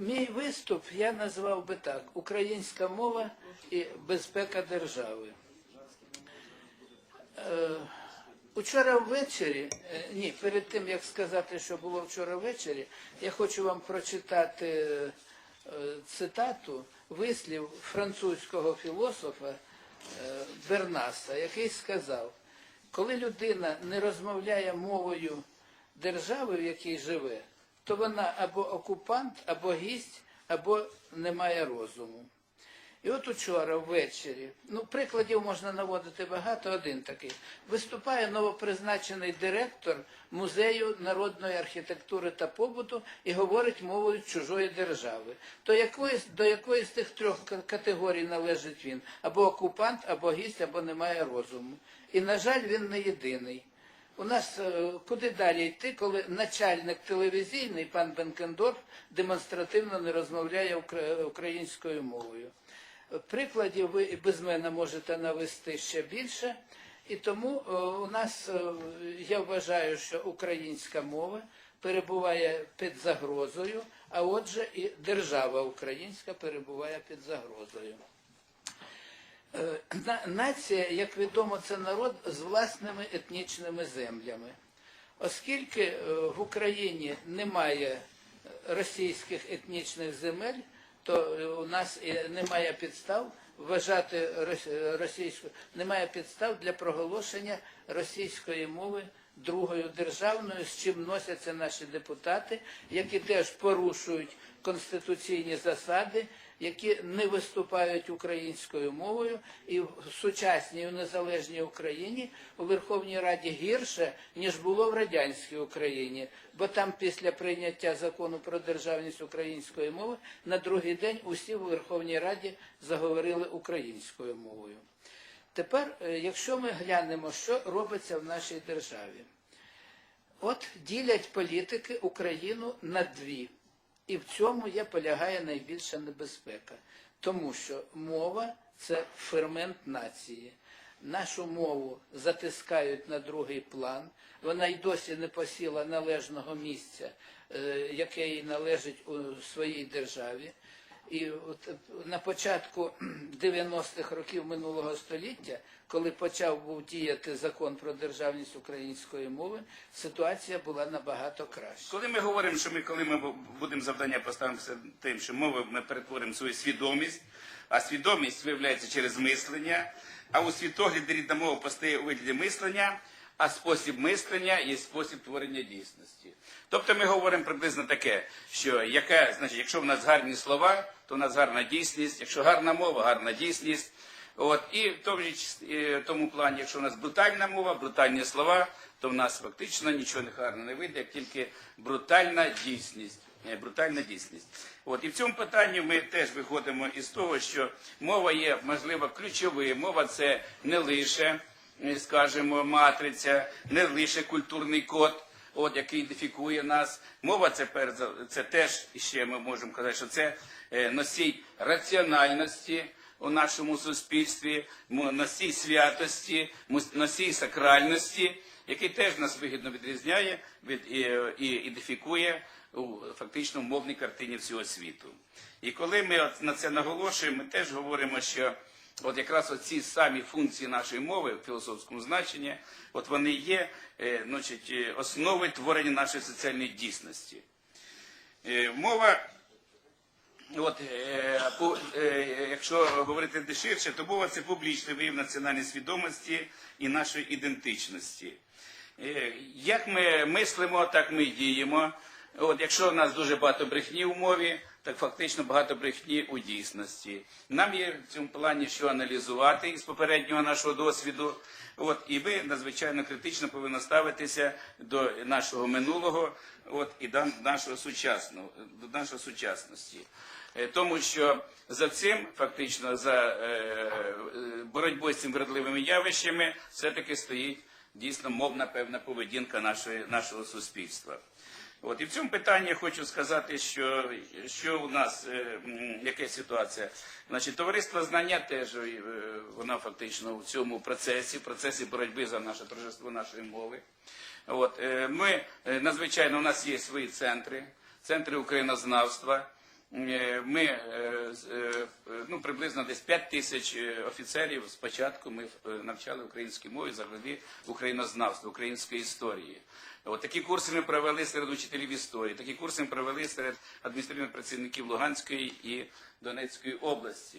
Мій виступ я назвав би так: Українська мова і безпека держави. Е, Учора ввечері, е, ні, перед тим як сказати, що було вчора ввечері, я хочу вам прочитати е, цитату вислів французького філософа Бернаса, який сказав, коли людина не розмовляє мовою держави, в якій живе, то вона або окупант, або гість, або не має розуму. І от учора ввечері, ну прикладів можна наводити багато, один такий. Виступає новопризначений директор музею народної архітектури та побуту і говорить мовою чужої держави. То якоїсь, до якої з тих трьох категорій належить він? Або окупант, або гість, або не має розуму. І, на жаль, він не єдиний. У нас е, куди далі йти, коли начальник телевізійний пан Бенкендорф демонстративно не розмовляє українською мовою. Прикладів ви без мене можете навести ще більше. І тому е, у нас е, я вважаю, що українська мова перебуває під загрозою, а отже, і держава українська перебуває під загрозою. Е, на- Нація, як відомо, це народ з власними етнічними землями. Оскільки е, в Україні немає російських етнічних земель, то е, у нас немає підстав вважати рос- російську, немає підстав для проголошення російської мови другою державною, з чим носяться наші депутати, які теж порушують конституційні засади, які не виступають українською мовою, і в сучасній у незалежній Україні у Верховній Раді гірше ніж було в радянській Україні, бо там після прийняття закону про державність української мови на другий день усі в Верховній Раді заговорили українською мовою. Тепер, е, якщо ми глянемо, що робиться в нашій державі, от ділять політики Україну на дві. І в цьому є полягає найбільша небезпека, тому що мова це фермент нації. Нашу мову затискають на другий план. Вона й досі не посіла належного місця, е, яке їй належить у своїй державі. І от е, на початку 90-х років минулого століття, коли почав був діяти закон про державність української мови, ситуація була набагато краща. Коли ми говоримо, що ми, коли ми будемо завдання поставимося тим, що мовою ми перетворимо свою свідомість, а свідомість виявляється через мислення, а у світогляді рідна мова постає у вигляді мислення, а спосіб мислення є спосіб творення дійсності. Тобто ми говоримо приблизно таке, що яке, значить, якщо в нас гарні слова, то в нас гарна дійсність, якщо гарна мова, гарна дійсність. От, і в тому, е, тому плані, якщо в нас брутальна мова, брутальні слова, то в нас фактично нічого не гарно не вийде, як тільки брутальна дійсність. Е, Брутальна дійсність. От і в цьому питанні ми теж виходимо із того, що мова є можливо ключовою. Мова це не лише, скажімо, матриця, не лише культурний код, от який ідентифікує нас. Мова це це теж ще ми можемо казати, що це е, носій раціональності у нашому суспільстві, носій святості, носій сакральності, який теж нас вигідно відрізняє від і, і ідентифікує у фактично мовній картині всього світу. І коли ми на це наголошуємо, ми теж говоримо, що от якраз оці самі функції нашої мови в філософському значенні, от вони є е, значить, е, основою творення нашої соціальної дійсності. Е, Мова От, якщо говорити де ширше, то мова це публічний вияв національної свідомості і нашої ідентичності. Як ми мислимо, так ми діємо. От, якщо в нас дуже багато брехні в мові, так фактично багато брехні у дійсності. Нам є в цьому плані що аналізувати із попереднього нашого досвіду. От, і ви надзвичайно критично повинні ставитися до нашого минулого от, і до нашого сучасного, до нашої сучасності. Е, Тому що за цим, фактично, за е, боротьбою з цими вредливими явищами, все-таки стоїть дійсно мовна певна поведінка нашої, нашого суспільства. От і в цьому питанні я хочу сказати, що, що у нас е, яка ситуація. Значить, товариство знання теж е, воно фактично в цьому процесі, в процесі боротьби за наше торжество нашої мови. От е, ми е, надзвичайно у нас є свої центри, центри українознавства. Е, Ми е, е, ну, приблизно десь 5 тисяч офіцерів спочатку ми навчали українській мові, взагалі українознавства, української історії. От такі курси ми провели серед учителів історії, такі курси ми провели серед адміністративних працівників Луганської і Донецької області.